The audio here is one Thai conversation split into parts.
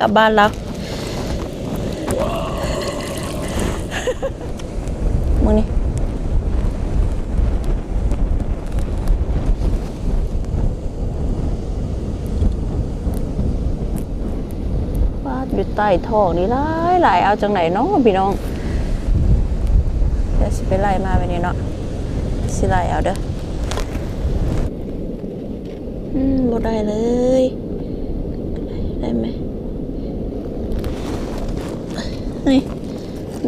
กลับบ้านแล้วมึงนี่วาดอยู่ใต้ท้องนี่หลายหลายเอาจังไหนเนาะพี่น้องเดี๋ยวสิไปไล่มาไปนี่เนาะสิไล่เอาเด้อ อืมบ่ได้เลย ได้ไหม นี่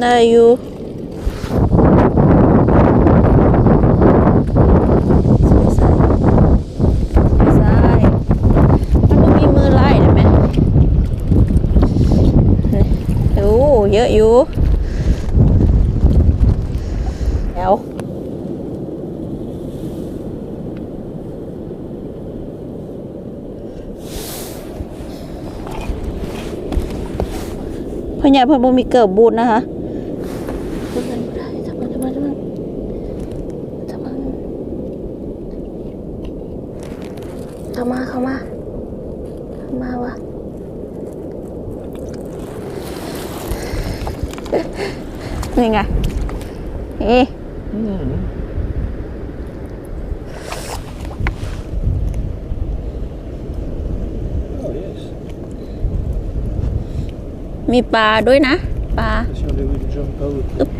ได้อยู่ใส่ใส่มันบ่มีมือไล่ได้ไหมนี่โอ้เยอะอยู่แล้ว พ่อใหญ่เพิ่นบ่มีเกิบบูดนะคะเพิ่นบ่ได้ทำมาทำมาทำมาทำมาเข้ามาเข้ามาเข้ามาวะนี่ไงนี่ Oh yes. มีปลาด้วยนะ ปลาอึบ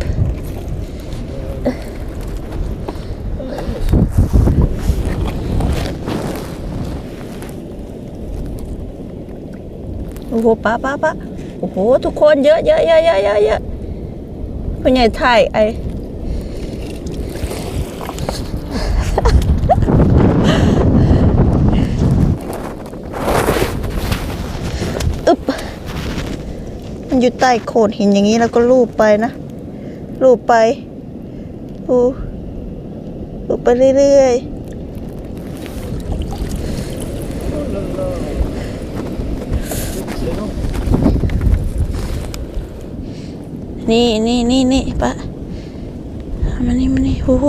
โอ้โหปลาปลาปลาโอ้โห ทุกคนเยอะเยอะเยอะเยอะเยอะเยอะพ่อใหญ่ถ่ายไอบ มันอยู่ใต้โขดหินอย่างนี้แล้วก็ลูบไปนะลูบไปลูบลูบไปเรื่อยๆนี่นี่นี่นี่ปะมานี่มานี่โอ้โห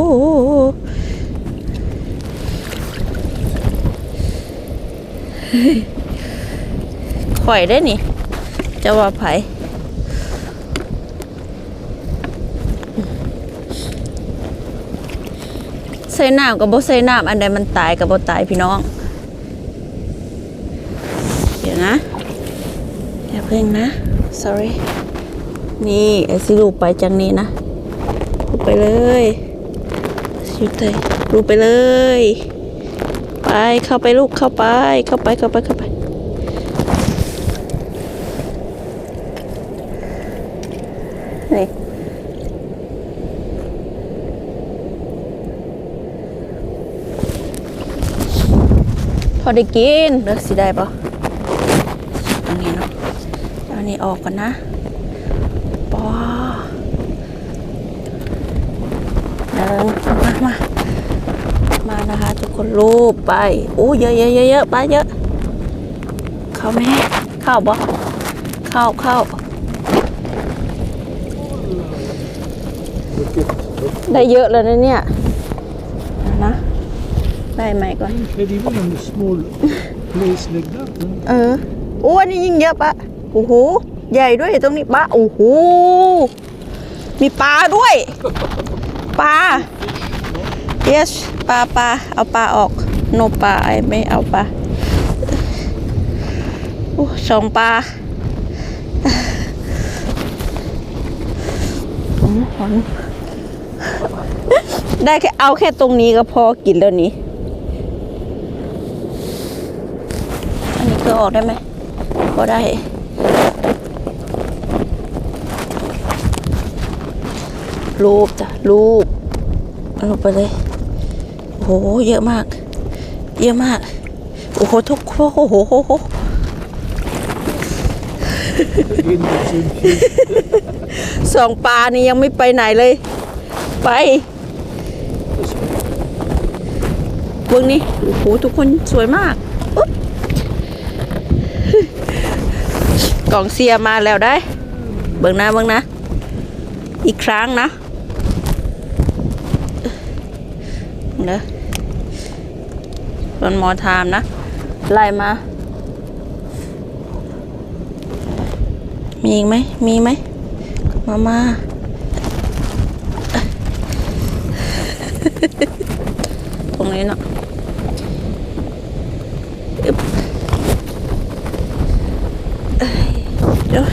ข่อยได้นี่ จะว่าไผ ใส่น้ำกับบ่ใส่น้ำอันใดมันตายกับบ่ตายพี่น้อง เดี๋ยวนะอย่าเพิ่งนะ sorry นี่ไอซิลูไปจังนี้นะลูไปเลยชิวเตยลูไปเลย ไปเข้าไปลูกเข้าไป เข้าไปเข้าไปเข้าไป นี่พ อได้กินเลือกสิได้ปะอันนี้เนาะเอาอันนี้ออกก่อนนะปอเดินมามามานะคะทุกคนรูปไปอู้เยอะเยอะเยอะเยอะไปเยอะ เข้าไหมเข้าบ่เข้าเข้า Look at look. ได้เยอะเลยนะเนี่ยนะ ได้ไหมก่อน But even on a small place like that, huh? เอออ้วนนี่ยิ่งเยอะปะโอ้โห ใหญ่ด้วยตรงนี้ปลาโอ้โห มีปลาด้วย ปลา yes ปลาปลาเอาปลาออกโนปลาไอไม่เอาปลาโอ้สองปลาอืมหอนได้แค่เอาแค่ตรงนี้ก็พอกินแล้วนี้ อันนี้ก็ออกได้ไหมพอได้รูปจ้ะรูปเอาลงไปเลยโอ้โหเยอะมาก เยอะมาก โอ้โหทุกโอ้โหโหโหโห Again, the same fish. สองปลานี่ยังไม่ไปไหนเลย ไป This one. เบื้องนี้โอ้โหทุกคนสวยมากอุ๊บ กล่องเสียมาแล้วได้ เบื้องหน้าเบื้องนะ อีกครั้งนะเด้อวันมอทามนะ ไล่มา มีอีกไหม มีไหม มามาตรงนี้เนาะอึ๊บเอ้ยเดี๋ยว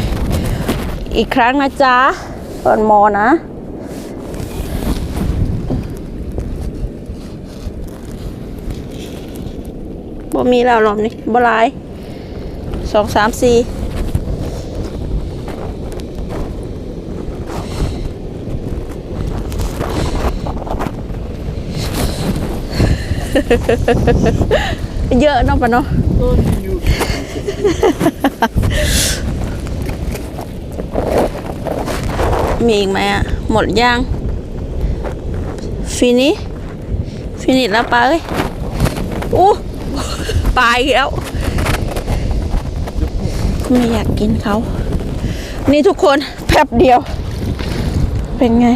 อีกครั้งนะจ๊ะก่อนมอนะ บ่มีแล้วรอบนี้บ่หลายสองสามสี่เยอะเนาะปะเนาะ มีอีกไหมอะ หมดย่าง ฟินิฟินิแล้วปลาเอ้ยอู้ปลาอีกแล้วไม่อยากกินเขา นี่ทุกคนแป๊บเดียว เป็นไง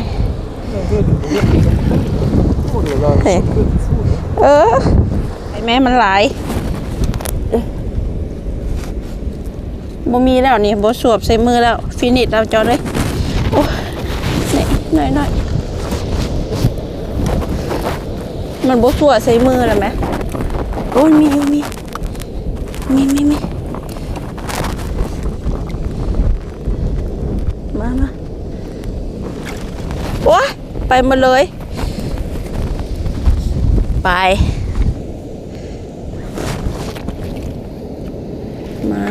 เออไอแม่มันหลายบ่มีแล้วนี่บ่สวบใส่มือแล้ว ฟินิชแล้วจอดเลย โอ้เหน่อยหน่อยมันบ่สวใส่มือแล้วไหมโอ้ยมีอยู่มีมีมีมีมามาโอ้ยไปมดเลย ไป มา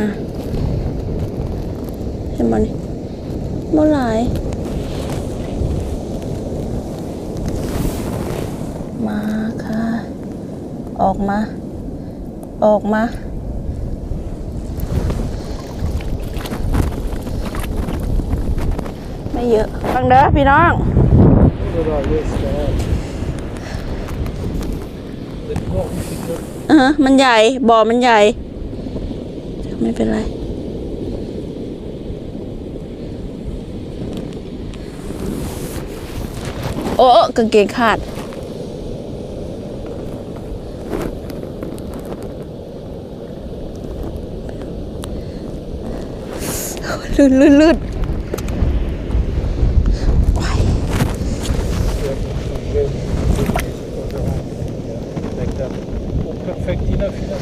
เห็นมันเมื่อไหร่มาค่ะ ออกมา ออกมาไม่เยอะฟังเด้อพี่น้อง Det där, just det här. Det är bra mycket kött. เออมันใหญ่ บ่อมันใหญ่ ไม่เป็นไร โอ้กางเกงขาด ลื่นลื่นลื่น Lägg den. Och perfekt dina fina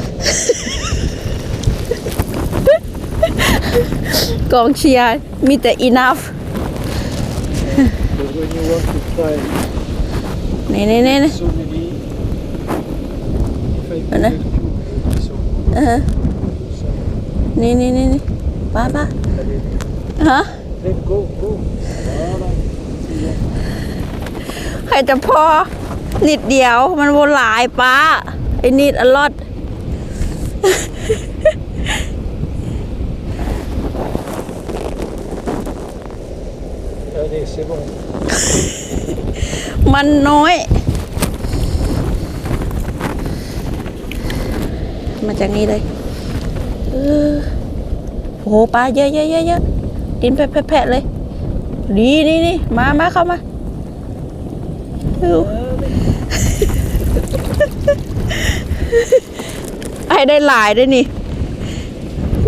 กองเชียร์มีแต่ enough But when you want to try นี่นี่นี่นี่ so many fake Vänta. milk, so เออนี่นี่นี่นี่ป้าป้าฮะ Then go, go. Voilà. ใครจะพอนิดเดียวมันโวหลายป้าไอ้นิดอลอด c'est bon. มันน้อย มาจากนี้เลยเออโอ้โหปลาเยอะเยอะเยอะเยอะดินแผะๆเลย ดีนี่นี่มามาเข้ามาไอ้ได้หลายด้วยนี่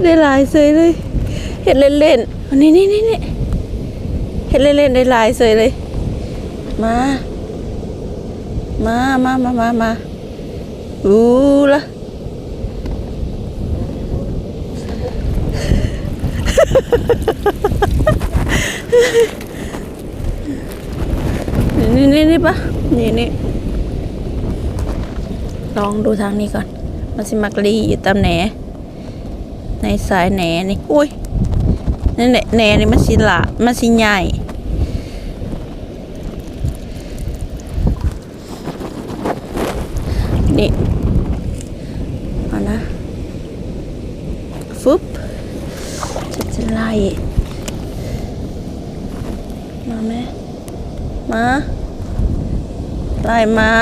ได้หลายเสยเลย เห็ดเล่นๆอันนี้นี่นี่นี่ เห็ดเล่นๆได้ลายเสยเลย มา มามามามามาอู้ละนี่นี่นี่ปะนี่นี่ลองดูทางนี้ก่อน มันสิมักลีอยู่ตามแหน ในสายแหนนี่ อุ้ยนี่แหนแหนนี่มันสิละมันสิใหญ่ นี่เอานะฟึบจะจะไล่มาไหมมาไล่มา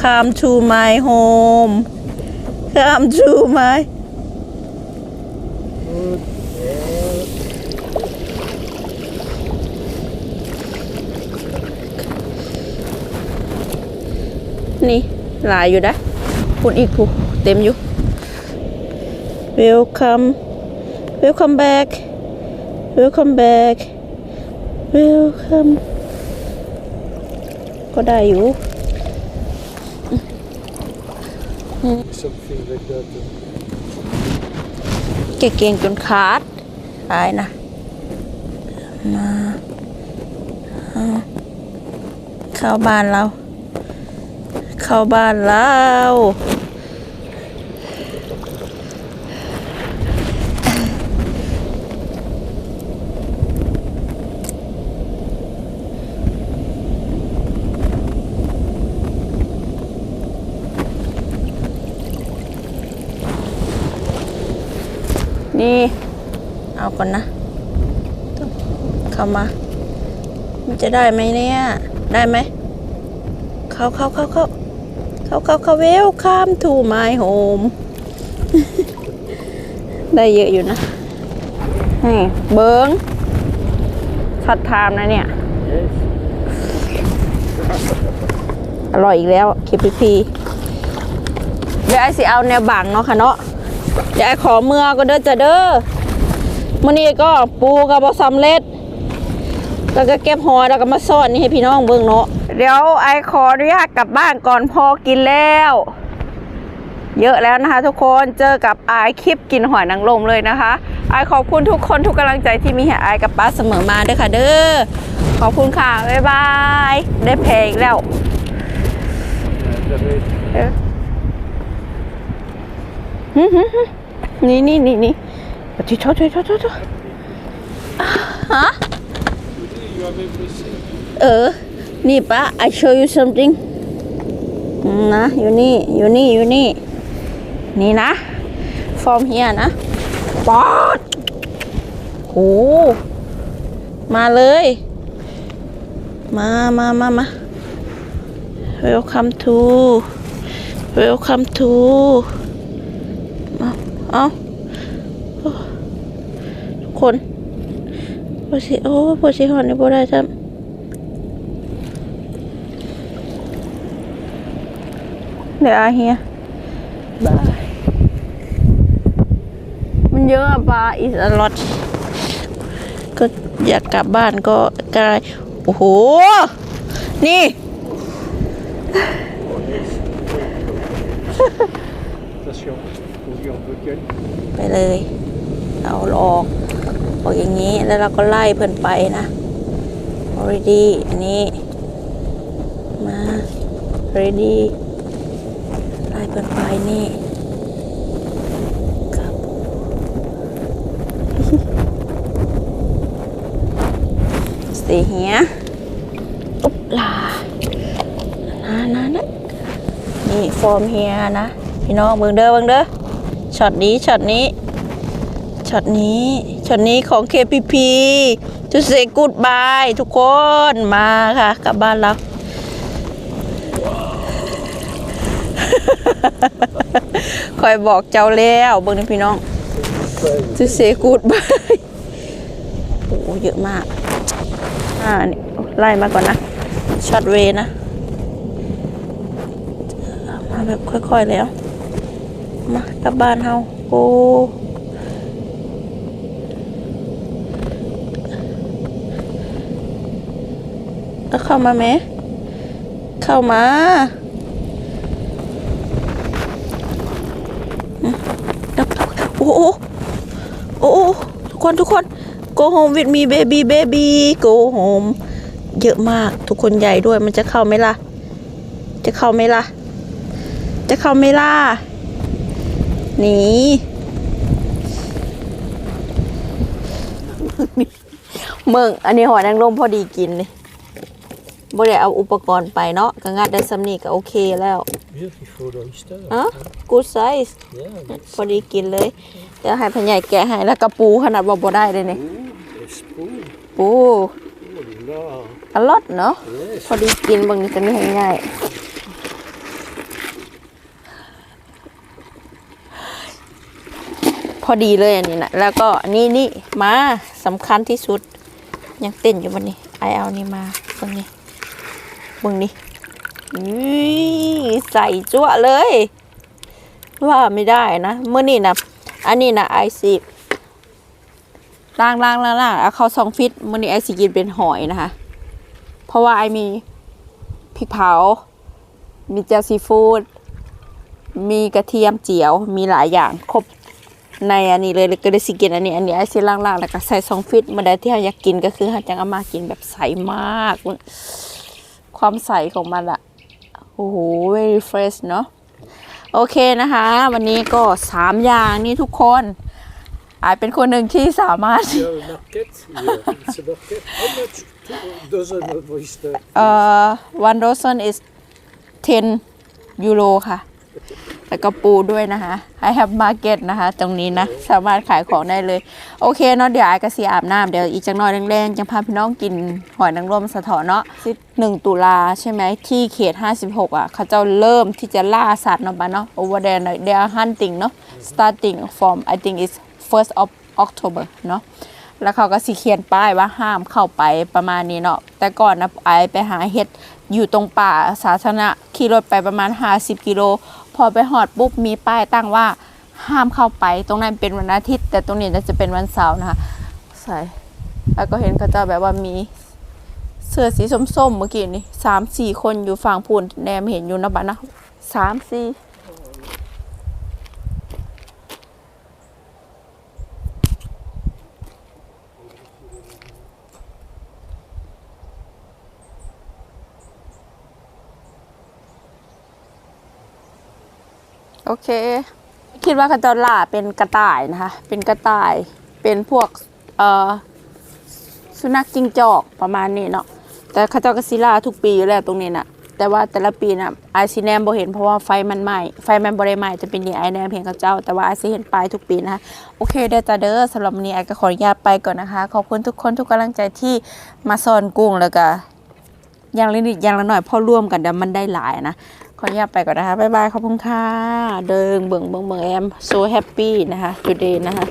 come to my home come to my นี่ หลายอยู่นะพูดอีกผูเต็มอยู่ welcome welcome back welcome back welcome ก็ได้อยู่ Something like that. uh, เก่งๆจนขาดตายนะ มาเอาเข้าบ้านเรา เข้าบ้านเรานี่เอาก่อนนะ เข้ามา มันจะได้ไหมเนี่ย ได้ไหม เข้าเข้าเข้าเข้า เขาเขาเขาเวลข้ามทูไมโฮมได้เยอะอยู่นะนี่เบิงชัดไทามนะเนี่ย Yes. อร่อยอีกแล้วเคพีพีเดี๋ยวไอสิเอาแนวบังเนาะค่ะเนาะเดี๋ยวไอขอเมื่อก็เด้อจะเด้อมื่อนี้ก็ปูกับบสำเร็จ แล้วก็เก็บหอยแล้วก็มาซ่อนนี่ให้พี่น้องเบิ่งเนาะเดี๋ยวไอขออนุญาตกลับบ้านก่อนพอกินแล้ว เยอะแล้วนะคะ ทุกคนเจอกับไอคลิปกินหอยนางรมเลยนะคะไอขอบคุณทุกคนทุกกำลังใจที่มีให้ไอกับป้าเสมอมาด้วยค่ะ เด้อขอบคุณค่ะบ๊ายบายได้เพลงแล้วหึหึหึนี่นี่นี่นี่ปฏิโทษโทษโทษโทษโทษฮะ เออ นี่ปะ I show you something นะ อยู่นี่ อยู่นี่ อยู่นี่ นี่นะ from here นะปอดโห มาเลย มามามามา welcome to welcome to เอาเอาทุกคน พอสิโอ้พอสิหอนนี่บ่ได้จ้ะเดี๋ยวอาเฮียบายมันเยอะอะปลา is a lot ก็อยากกลับบ้านก็กลายโอ้โห นี่ Attention, ouvrir en bucket. ไปเลย เอาออก ออกอย่างนี้แล้วเราก็ไล่เพิ่นไปนะ already อันนี้มา ready ไล่เพิ่นไปนี่ครับ stay here อุ๊บลานะนะนะนี่ from here นะพี่น้องเบิ่งเด้อเบิ่งเด้อช็อตนี้ช็อตนี้ช็อตนี้ ช็อตนี้ของ KPP ทุเซกูดบายทุกคนมาค่ะ กลับบ้านแล้วคอยบอกเจ้าแล้วเบิ่งนี่พี่น้องทุเซกูดบายโอ้เยอะมาก อ่านี่ไล่มาก่อนนะช็อตเวนะ มาแบบค่อยๆแล้ว มากลับบ้านเฮาโอ้แล้วเข้ามาไหม เข้ามาอืมแล้วโอ้โหโอ้โหทุกคนทุกคน go home with me baby baby go home เยอะมากทุกคนใหญ่ด้วยมันจะเข้าไหมล่ะ จะเข้าไหมล่ะ จะเข้าไหมล่ะหนีเมืองอันนี้หอยนางรมพอดีกินเลย บ่ได้เอาอุปกรณ์ไปเนาะก็งัดได้สำนีก็โอเคแล้ว Beautiful oyster. อะ good size Yeah, that's พอดีกินเลย เดี๋ยวให้พญายแกะให้แล้วกระปูขนาดว่าบ่ได้เลยเนี่ย a spoon. ปู Oh là là. อลอดเนาะ Yes. พอดีกินบางทีจะไม่ให้ง่ายพอดีเลยอันนี้นะแล้วก็นี่นี่มาสำคัญที่สุด ยังเต้นอยู่บนนี้ไอเอานี่มาตรงนี้ บึงนี่ใส่จั่วเลย ว่าไม่ได้นะเมื่อนี่นะอันนี้นะไอซีล่างล่างล่างล่างเอาเข้าซองฟิตมื้อนี้ไอสิกินเป็นหอยนะคะ เพราะว่าไอมีพริกเผา มีเจียวซีฟู้ดมีกระเทียมเจียว มีหลายอย่างครบในอันนี้เลยก็ได้สิกินอันนี้ อันนี้ไอซิล่างๆแล้วก็ใส่ซองฟิตมาได้ที่เราอยากกินก็คือเราจังเอามากินแบบใสมาก ความใสของมันอะโอ้โห very fresh เนาะโอเคนะคะ วันนี้ก็สามอย่างนี่ทุกคนอายเป็นคนหนึ่งที่สามารถ Yeah, a market. Yeah, it's a market. How much two dozen of oyster? เอ่อ one dozen is 10 ยูโรค่ะ แล้วก็ปูด้วยนะคะ I have market นะคะ ตรงนี้นะ สามารถขายของได้เลย โอเคเนาะเดี๋ยวไอ้กระสีอาบน้ำเดี๋ยวอีกจักหน่อยแรงๆจะพาพี่น้องกินหอยนางรมสะเถอเนาะหนึ่งตุลาใช่ไหมที่เขต 56 อะ เขาจ้าเริ่มที่จะล่าสัตว์เนาะบ้านเนาะ over there they are hunting เนาะ starting from I think it's first of October เนาะแล้วเขาก็สิเขียนป้ายว่าห้ามเข้าไปประมาณนี้เนาะแต่ก่อนนะไอไปหาเห็ดอยู่ตรงป่าสาธารณะขี่รถไปประมาณ 50 กิโล พอไปหอดปุ๊บมีป้ายตั้งว่าห้ามเข้าไปตรงนั้นเป็นวันอาทิตย์ แต่ตรงนี้น่าจะเป็นวันเสาร์นะคะใส่แล้วก็เห็นเขาเจะแบบว่ามีเสื้อสีส้มๆเมื่อกี้นี่สามสี่คนอยู่ฝั่งพูนแนมเห็นอยู่นะบ้านนะสามสี่ โอเค คิดว่าเขาจะล่าเป็นกระต่ายนะคะ เป็นกระต่าย เป็นพวกเอ่อสุนัขจิ้งจอกประมาณนี้เนาะ แต่เขาเจ้าก็สิล่าทุกปีอยู่แล้วตรงนี้น่ะ แต่ว่าแต่ละปีน่ะไอซีแนมบ่เห็นเพราะว่าไฟมันไหม้ ไฟมันบ่ได้ไหม้จะเป็นนี่ไอแนมเห็นเขาเจ้า แต่ว่าไอซีเห็นปลายทุกปีนะคะ โอเคเด้อจ้าเด้อสำหรับวันนี้ไอก็ขออนุญาตไปก่อนนะคะ ขอบคุณทุกคนทุกกำลังใจที่มาสอนกุ้งแล้วก็อย่างละนิดอย่างละหน่อยพอร่วมกันเดี๋ยวมันได้หลายนะ ขออนุญาตไปก่อนนะคะ บ๊ายบายขอบคุณค่ะ เดิงเบิงเบิงเบิงแอม so happy นะคะ today นะคะ